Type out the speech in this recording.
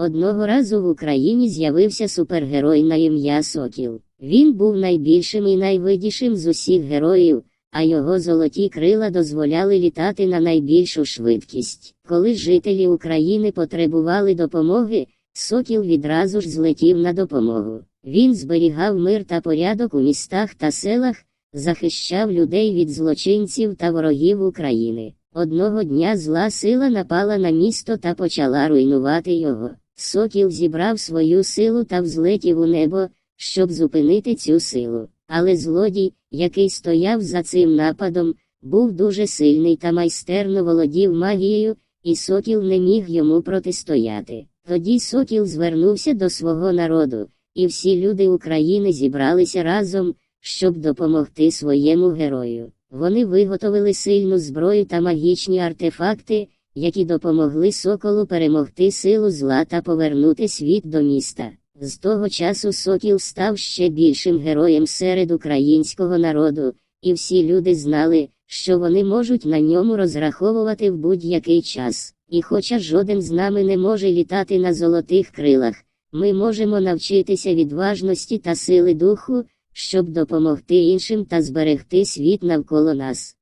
Одного разу в Україні з'явився супергерой на ім'я Сокіл. Він був найбільшим і найвидішим з усіх героїв, а його золоті крила дозволяли літати на найбільшу швидкість. Коли жителі України потребували допомоги, Сокіл відразу ж злетів на допомогу. Він зберігав мир та порядок у містах та селах, захищав людей від злочинців та ворогів України. Одного дня зла сила напала на місто та почала руйнувати його. Сокіл зібрав свою силу та взлетів у небо, щоб зупинити цю силу. Але злодій, який стояв за цим нападом, був дуже сильний та майстерно володів магією, і сокіл не міг йому протистояти. Тоді сокіл звернувся до свого народу, і всі люди України зібралися разом, щоб допомогти своєму герою. Вони виготовили сильну зброю та магічні артефакти, які допомогли соколу перемогти силу зла та повернути світ до міста. З того часу Сокіл став ще більшим героєм серед українського народу, і всі люди знали, що вони можуть на ньому розраховувати в будь-який час. І хоча жоден з нами не може літати на золотих крилах, ми можемо навчитися відважності та сили духу, щоб допомогти іншим та зберегти світ навколо нас.